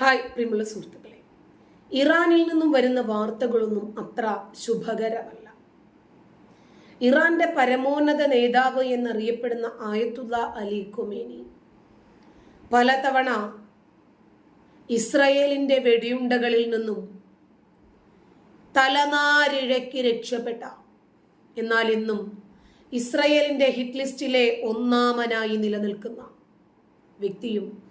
Hi പ്രിയമുള്ള സുഹൃത്തുക്കളെ. ഇറാനിൽ നിന്നും വരുന്ന വാർത്തകളൊന്നും അത്ര ശുഭകരമല്ല. ഇറാന്റെ പരമോന്നത നേതാവ് എന്നറിയപ്പെടുന്ന ആയത്തുള്ള അലി കൊമേനി പലതവണ ഇസ്രയേലിന്റെ വെടിയുണ്ടകളിൽ നിന്നും തലനാരിഴയ്ക്ക് രക്ഷപ്പെട്ട എന്നാൽ ഇന്നും ഇസ്രയേലിന്റെ ഹിറ്റ് ലിസ്റ്റിലെ ഒന്നാമനായി നിലനിൽക്കുന്ന വ്യക്തിയും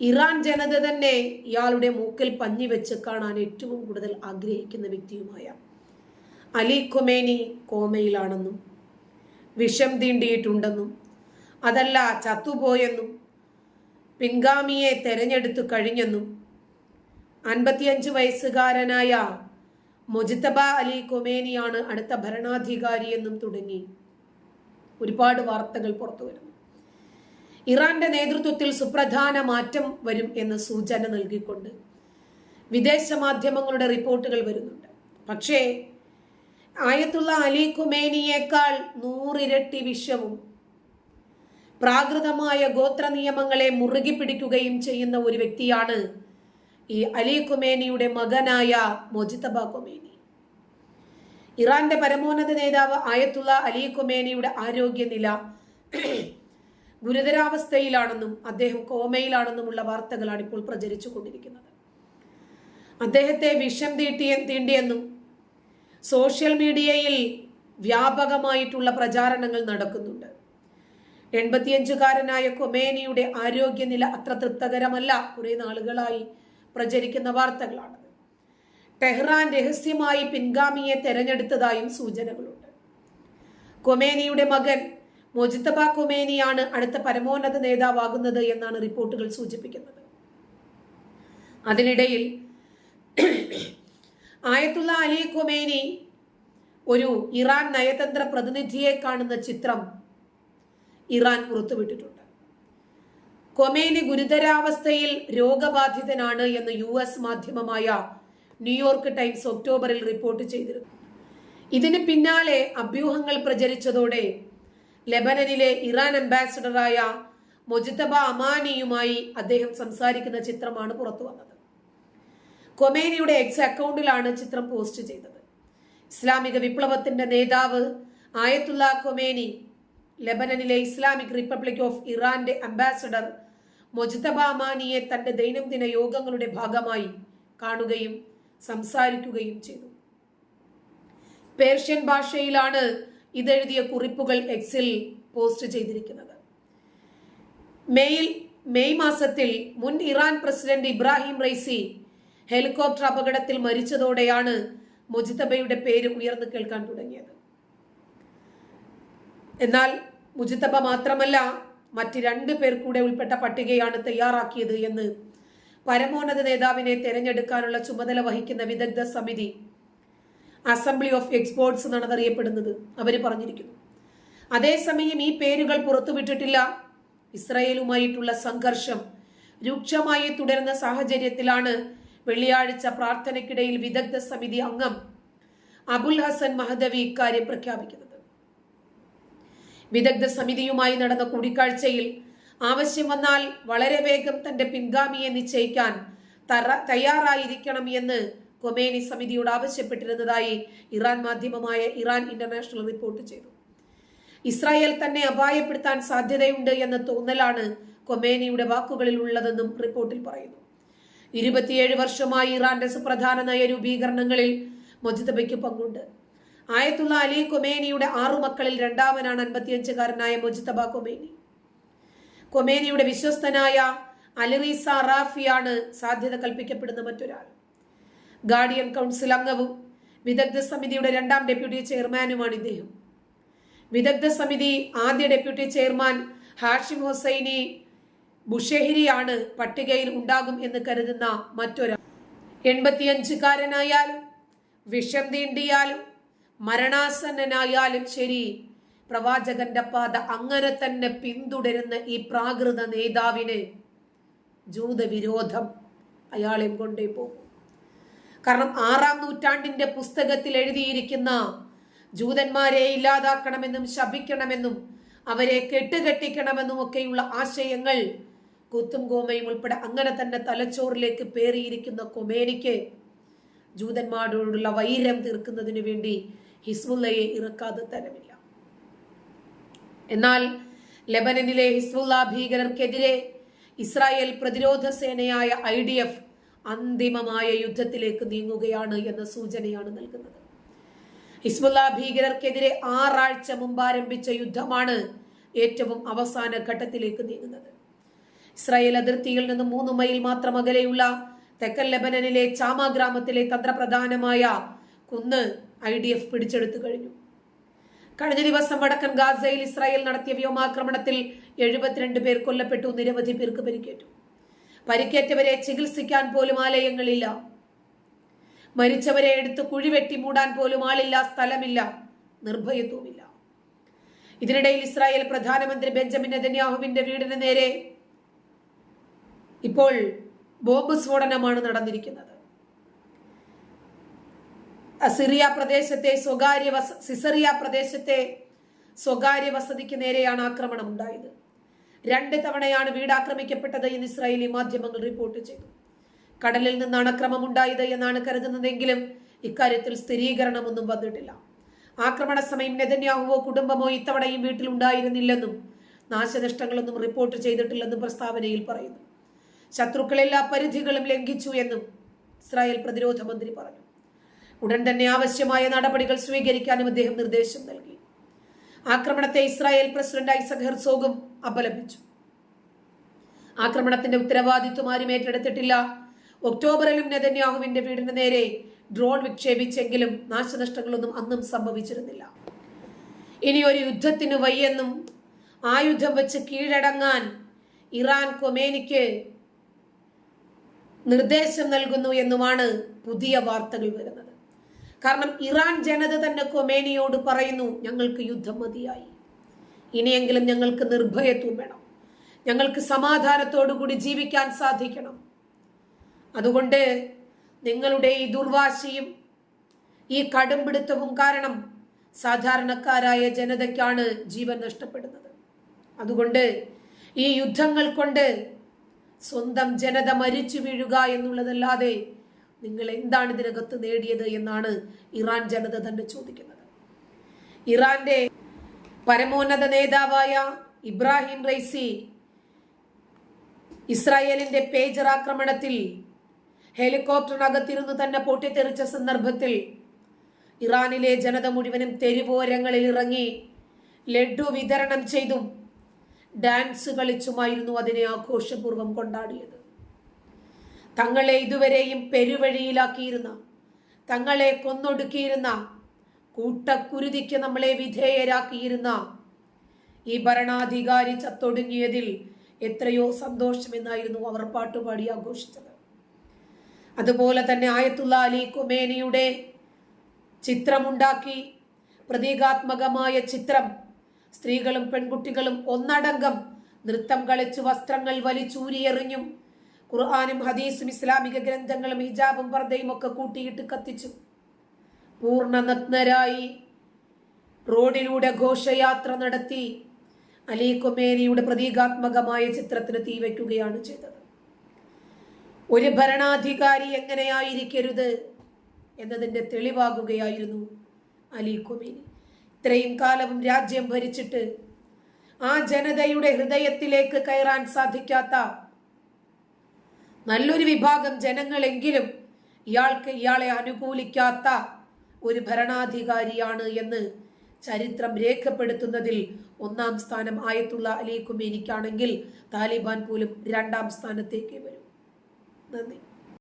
ഇറാൻ ജനത തന്നെ ഇയാളുടെ മൂക്കിൽ പഞ്ഞി വെച്ച് കാണാൻ ഏറ്റവും കൂടുതൽ ആഗ്രഹിക്കുന്ന വ്യക്തിയുമായ അലി ഖൊമേനി കോമയിലാണെന്നും വിഷം തീണ്ടിയിട്ടുണ്ടെന്നും അതല്ല ചത്തുപോയെന്നും പിൻഗാമിയെ തെരഞ്ഞെടുത്തു കഴിഞ്ഞെന്നും അൻപത്തിയഞ്ച് വയസ്സുകാരനായ മൊജിത്തബ അലി കൊമേനിയാണ് അടുത്ത ഭരണാധികാരിയെന്നും തുടങ്ങി ഒരുപാട് വാർത്തകൾ പുറത്തു വരുന്നു ഇറാന്റെ നേതൃത്വത്തിൽ സുപ്രധാന മാറ്റം വരും എന്ന് സൂചന നൽകിക്കൊണ്ട് വിദേശ മാധ്യമങ്ങളുടെ റിപ്പോർട്ടുകൾ വരുന്നുണ്ട്. പക്ഷേ ആയത്തുള്ള അലി ഖുമേനിയേക്കാൾ നൂറിരട്ടി വിഷവും പ്രാകൃതമായ ഗോത്ര നിയമങ്ങളെ മുറുകി പിടിക്കുകയും ചെയ്യുന്ന ഒരു വ്യക്തിയാണ് ഈ അലി ഖുമേനിയുടെ മകനായ മൊജിതബ ഖുമേനി. ഇറാന്റെ പരമോന്നത നേതാവ് ആയത്തുള്ള അലി ഖുമേനിയുടെ ആരോഗ്യനില ഗുരുതരാവസ്ഥയിലാണെന്നും അദ്ദേഹം കോമയിലാണെന്നുമുള്ള വാർത്തകളാണ് ഇപ്പോൾ പ്രചരിച്ചു കൊണ്ടിരിക്കുന്നത് അദ്ദേഹത്തെ വിഷം തീട്ടിയ തീണ്ടിയെന്നും സോഷ്യൽ മീഡിയയിൽ വ്യാപകമായിട്ടുള്ള പ്രചാരണങ്ങൾ നടക്കുന്നുണ്ട്. എൺപത്തിയഞ്ചുകാരനായ കൊമേനിയുടെ ആരോഗ്യനില അത്ര തൃപ്തകരമല്ല. കുറെ നാളുകളായി പ്രചരിക്കുന്ന വാർത്തകളാണ് ടെഹ്റാൻ രഹസ്യമായി പിൻഗാമിയെ തെരഞ്ഞെടുത്തതായും സൂചനകളുണ്ട്. കൊമേനിയുടെ മകൻ മൊജിത്തബ കൊമേനിയാണ് അടുത്ത പരമോന്നത നേതാവാകുന്നത് എന്നാണ് റിപ്പോർട്ടുകൾ സൂചിപ്പിക്കുന്നത്. അതിനിടയിൽ ആയത്തുള്ള അലി കൊമേനി ഒരു ഇറാൻ നയതന്ത്ര പ്രതിനിധിയെ കാണുന്ന ചിത്രം ഇറാൻ പുറത്തുവിട്ടിട്ടുണ്ട്. കൊമേനി ഗുരുതരാവസ്ഥയിൽ രോഗബാധിതനാണ് എന്ന് യു എസ് മാധ്യമമായ ന്യൂയോർക്ക് ടൈംസ് ഒക്ടോബറിൽ റിപ്പോർട്ട് ചെയ്തിരുന്നു. ഇതിന് പിന്നാലെ അഭ്യൂഹങ്ങൾ പ്രചരിച്ചതോടെ ലെബനനിലെ ഇറാൻ അംബാസിഡറായ മൊജിതബ അമാനിയുമായി അദ്ദേഹം സംസാരിക്കുന്ന ചിത്രമാണ് പുറത്തു വന്നത്. കൊമേനിയുടെ എക്സ് അക്കൗണ്ടിലാണ് ചിത്രം പോസ്റ്റ് ചെയ്തത്. ഇസ്ലാമിക വിപ്ലവത്തിന്റെ നേതാവ് ആയത്തുള്ള കൊമേനി ലെബനനിലെ ഇസ്ലാമിക് റിപ്പബ്ലിക് ഓഫ് ഇറാന്റെ അംബാസഡർ മൊജിതബ അമാനിയെ തന്റെ ദൈനംദിന യോഗങ്ങളുടെ ഭാഗമായി കാണുകയും സംസാരിക്കുകയും ചെയ്തു. പേർഷ്യൻ ഭാഷയിലാണ് ഇതെഴുതിയ കുറിപ്പുകൾ എക്സിൽ പോസ്റ്റ് ചെയ്തിരിക്കുന്നത്. മെയിൽ മെയ് മാസത്തിൽ മുൻ Iran president Ebrahim Raisi helicopter അപകടത്തിൽ മരിച്ചതോടെയാണ് മുജിതബയുടെ പേര് ഉയർന്നു കേൾക്കാൻ തുടങ്ങിയത്. എന്നാൽ മുജിതബ മാത്രമല്ല മറ്റ് രണ്ട് പേർ കൂടെ ഉൾപ്പെട്ട പട്ടികയാണ് തയ്യാറാക്കിയത് എന്ന് പരമോന്നത നേതാവിനെ തെരഞ്ഞെടുക്കാനുള്ള ചുമതല വഹിക്കുന്ന വിദഗ്ധ സമിതി അസംബ്ലി ഓഫ് എക്സ്പോർട്സ് എന്നാണ് അതറിയപ്പെടുന്നത് അവർ പറഞ്ഞിരിക്കുന്നു. അതേസമയം ഈ പേരുകൾ പുറത്തുവിട്ടിട്ടില്ല. ഇസ്രയേലുമായിട്ടുള്ള സംഘർഷം രൂക്ഷമായി തുടരുന്ന സാഹചര്യത്തിലാണ് വെള്ളിയാഴ്ച പ്രാർത്ഥനയ്ക്കിടയിൽ വിദഗ്ധ സമിതി അംഗം അബുൽ ഹസൻ മഹദവി ഇക്കാര്യം പ്രഖ്യാപിക്കുന്നത്. വിദഗ്ധ സമിതിയുമായി നടന്ന കൂടിക്കാഴ്ചയിൽ ആവശ്യം വന്നാൽ വളരെ വേഗം തന്റെ പിൻഗാമിയെ നിശ്ചയിക്കാൻ തയ്യാറായിരിക്കണം എന്ന് കൊമേനി സമിതിയോട് ആവശ്യപ്പെട്ടിരുന്നതായി ഇറാൻ മാധ്യമമായ ഇറാൻ ഇന്റർനാഷണൽ റിപ്പോർട്ട് ചെയ്തു. ഇസ്രായേൽ തന്നെ അപായപ്പെടുത്താൻ സാധ്യതയുണ്ട് എന്ന തോന്നലാണ് കൊമേനിയുടെ വാക്കുകളിൽ ഉള്ളതെന്നും റിപ്പോർട്ടിൽ പറയുന്നു. ഇരുപത്തിയേഴ് വർഷമായി ഇറാന്റെ സുപ്രധാന നയരൂപീകരണങ്ങളിൽ മൊജിതബയ്ക്ക് പങ്കുണ്ട്. ആയത്തുള്ള അലി കൊമേനിയുടെ ആറു മക്കളിൽ രണ്ടാമനാണ് അൻപത്തിയഞ്ചുകാരനായ മൊജിതബ കൊമേനി കൊമേനിയുടെ വിശ്വസ്തനായ അലിറീസ റാഫിയാണ് സാധ്യത കൽപ്പിക്കപ്പെടുന്ന മറ്റൊരാൾ. ഗാർഡിയൻ കൗൺസിൽ അംഗവും വിദഗ്ധ സമിതിയുടെ രണ്ടാം ഡെപ്യൂട്ടി ചെയർമാനുമാണ് ഇദ്ദേഹം. വിദഗ്ധ സമിതി ആദ്യ ഡെപ്യൂട്ടി ചെയർമാൻ ഹാഷിം ഹുസൈനി ബുഷെഹിരിയാണ് പട്ടികയിൽ ഉണ്ടാകും എന്ന് കരുതുന്ന മറ്റൊരാൾ. എൺപത്തിയഞ്ചുകാരനായാലും വിഷം തീണ്ടിയാലും മരണാസന്നനായാലും ശരി പ്രവാചകന്റെ പാത അങ്ങനെ തന്നെ പിന്തുടരുന്ന ഈ പ്രാകൃത നേതാവിന് ജൂതവിരോധം അയാളെ കൊണ്ടേ പോകും. കാരണം ആറാം നൂറ്റാണ്ടിന്റെ പുസ്തകത്തിൽ എഴുതിയിരിക്കുന്ന ജൂതന്മാരെ ഇല്ലാതാക്കണമെന്നും ശപിക്കണമെന്നും അവരെ കെട്ടുകെട്ടിക്കണമെന്നും ഒക്കെയുള്ള ആശയങ്ങൾ കുത്തും കോമയും ഉൾപ്പെടെ അങ്ങനെ തന്നെ തലച്ചോറിലേക്ക് പേറിയിരിക്കുന്ന കൊമേനിക്ക് ജൂതന്മാരോടുള്ള വൈരം തീർക്കുന്നതിന് വേണ്ടി ഹിസ്ബുല്ലയെ ഇറക്കാതെ തരമില്ല. എന്നാൽ ലെബനനിലെ ഹിസ്ബുല്ല ഭീകരർക്കെതിരെ ഇസ്രായേൽ പ്രതിരോധ സേനയായ ഐ ഡി എഫ് അന്തിമമായ യുദ്ധത്തിലേക്ക് നീങ്ങുകയാണ് എന്ന സൂചനയാണ് നൽകുന്നത്. ഹിസ്ബുല്ല ഭീകരർക്കെതിരെ ആറാഴ്ച മുമ്പ് ആരംഭിച്ച യുദ്ധമാണ് ഏറ്റവും അവസാന ഘട്ടത്തിലേക്ക് നീങ്ങുന്നത്. ഇസ്രായേൽ അതിർത്തിയിൽ നിന്ന് മൂന്ന് മൈൽ മാത്രം അകലെയുള്ള തെക്കൻ ലെബനനിലെ ചാമ ഗ്രാമത്തിലെ തന്ത്രപ്രധാനമായ കുന്ന് ഐ ഡി എഫ് പിടിച്ചെടുത്തു കഴിഞ്ഞു. കഴിഞ്ഞ ദിവസം വടക്കൻ ഗാസയിൽ ഇസ്രായേൽ നടത്തിയ വ്യോമാക്രമണത്തിൽ എഴുപത്തിരണ്ട് പേർ കൊല്ലപ്പെട്ടു. നിരവധി പേർക്ക് പരിക്കേറ്റു. പരിക്കേറ്റവരെ ചികിത്സിക്കാൻ പോലും ആലയങ്ങളില്ല. മരിച്ചവരെ എടുത്ത് കുഴിവെട്ടി മൂടാൻ പോലും ആളില്ല സ്ഥലമില്ല. നിർഭയത്വമില്ല. ഇതിനിടയിൽ ഇസ്രായേൽ പ്രധാനമന്ത്രി ബെഞ്ചമിൻ നെതന്യാഹുവിന്റെ വീടിന് നേരെ ഇപ്പോൾ ബോംബ് സ്ഫോടനമാണ് നടന്നിരിക്കുന്നത്. സിറിയ പ്രദേശത്തെ സ്വകാര്യ വസ സിസറിയ പ്രദേശത്തെ സ്വകാര്യ വസതിക്ക് നേരെയാണ് ആക്രമണം ഉണ്ടായത് രണ്ട് തവണയാണ് വീട് ആക്രമിക്കപ്പെട്ടത് എന്ന് ഇസ്രായേലി മാധ്യമങ്ങൾ റിപ്പോർട്ട് ചെയ്തു. കടലിൽ നിന്നാണ് അക്രമം ഉണ്ടായത് എന്നാണ് കരുതുന്നതെങ്കിലും ഇക്കാര്യത്തിൽ സ്ഥിരീകരണമൊന്നും വന്നിട്ടില്ല. ആക്രമണ സമയം നെതന്യാഹുവോ കുടുംബമോ ഇത്തവണയും വീട്ടിലുണ്ടായിരുന്നില്ലെന്നും നാശനഷ്ടങ്ങളൊന്നും റിപ്പോർട്ട് ചെയ്തിട്ടില്ലെന്നും പ്രസ്താവനയിൽ പറയുന്നു. ശത്രുക്കൾ എല്ലാ പരിധികളും ലംഘിച്ചു എന്നും ഇസ്രായേൽ പ്രതിരോധ മന്ത്രി പറഞ്ഞു. ഉടൻ തന്നെ ആവശ്യമായ നടപടികൾ സ്വീകരിക്കാനും അദ്ദേഹം നിർദ്ദേശം നൽകി. ആക്രമണത്തെ ഇസ്രായേൽ പ്രസിഡന്റ് ഐസക് ഹെർസോഗും അപലപിച്ചു. ആക്രമണത്തിന്റെ ഉത്തരവാദിത്വം ആരും ഏറ്റെടുത്തിട്ടില്ല. ഒക്ടോബറിലും നെതന്യാഹുവിന്റെ വീടിന് നേരെ ഡ്രോൺ വിക്ഷേപിച്ചെങ്കിലും നാശനഷ്ടങ്ങളൊന്നും അന്നും സംഭവിച്ചിരുന്നില്ല. ഇനി ഒരു യുദ്ധത്തിന് വയ്യെന്നും ആയുധം വെച്ച് കീഴടങ്ങാൻ ഇറാൻ കൊമേനിക്ക് നിർദ്ദേശം നൽകുന്നു എന്നുമാണ് പുതിയ വാർത്തകൾ വരുന്നത്. കാരണം ഇറാൻ ജനത തന്നെ കൊമേനിയോട് പറയുന്നു ഞങ്ങൾക്ക് യുദ്ധം മതിയായി. ഇനിയെങ്കിലും ഞങ്ങൾക്ക് നിർഭയത്വം വേണം. ഞങ്ങൾക്ക് സമാധാനത്തോടുകൂടി ജീവിക്കാൻ സാധിക്കണം. അതുകൊണ്ട് നിങ്ങളുടെ ഈ ദുർവാശിയും ഈ കടുംപിടുത്തവും കാരണം സാധാരണക്കാരായ ജനതയ്ക്കാണ് ജീവൻ നഷ്ടപ്പെടുന്നത്. അതുകൊണ്ട് ഈ യുദ്ധങ്ങൾ കൊണ്ട് സ്വന്തം ജനത മരിച്ചു വീഴുക എന്നുള്ളതല്ലാതെ നിങ്ങൾ എന്താണ് ഇതിനകത്ത് നേടിയത് എന്നാണ് ഇറാൻ ജനത തന്നെ ചോദിക്കുന്നത്. ഇറാന്റെ പരമോന്നത നേതാവായ ഇബ്രാഹിം റൈസി ഇസ്രായേലിന്റെ പേജർ ആക്രമണത്തിൽ ഹെലികോപ്റ്ററിനകത്തിരുന്ന് തന്നെ പൊട്ടിത്തെറിച്ച സന്ദർഭത്തിൽ ഇറാനിലെ ജനത മുഴുവനും തെരുവോരങ്ങളിൽ ഇറങ്ങി ലഡു വിതരണം ചെയ്തും ഡാൻസ് കളിച്ചുമായിരുന്നു അതിനെ ആഘോഷപൂർവം കൊണ്ടാടിയത്. തങ്ങളെ ഇതുവരെയും പെരുവഴിയിലാക്കിയിരുന്ന തങ്ങളെ കൊന്നൊടുക്കിയിരുന്ന കൂട്ടക്കുരുതിക്ക് നമ്മളെ വിധേയരാക്കിയിരുന്ന ഈ ഭരണാധികാരി ചത്തൊടുങ്ങിയതിൽ എത്രയോ സന്തോഷമെന്നായിരുന്നു അവർ പാട്ടുപാടി ആഘോഷിച്ചത്. അതുപോലെ തന്നെ ആയത്തുള്ള അലി കുമേനിയുടെ ചിത്രമുണ്ടാക്കി പ്രതീകാത്മകമായ ചിത്രം സ്ത്രീകളും പെൺകുട്ടികളും ഒന്നടങ്കം നൃത്തം കളിച്ചു വസ്ത്രങ്ങൾ വലിച്ചൂരിയെറിഞ്ഞും ഖുർആാനും ഹദീസും ഇസ്ലാമിക ഗ്രന്ഥങ്ങളും ഹിജാബും പർദ്ദയും ഒക്കെ കൂട്ടിയിട്ട് കത്തിച്ചു. പൂർണ നഗ്നരായി റോഡിലൂടെ ഘോഷയാത്ര നടത്തി അലി കൊമേനിയുടെ പ്രതീകാത്മകമായ ചിത്രത്തിന് തീവയ്ക്കുകയാണ് ചെയ്തത്. ഒരു ഭരണാധികാരി എങ്ങനെയായിരിക്കരുത് എന്നതിന്റെ തെളിവാകുകയായിരുന്നു അലി കൊമേനി ഇത്രയും കാലവും രാജ്യം ഭരിച്ചിട്ട് ആ ജനതയുടെ ഹൃദയത്തിലേക്ക് കയറാൻ സാധിക്കാത്ത നല്ലൊരു വിഭാഗം ജനങ്ങളെങ്കിലും ഇയാൾക്ക് ഇയാളെ അനുകൂലിക്കാത്ത ഒരു ഭരണാധികാരിയാണ് എന്ന് ചരിത്രം രേഖപ്പെടുത്തുന്നതിൽ ഒന്നാം സ്ഥാനം ആയത്തുള്ള അലി കുമേനിക്കാണെങ്കിൽ താലിബാൻ പോലും രണ്ടാം സ്ഥാനത്തേക്ക് വരും. നന്ദി.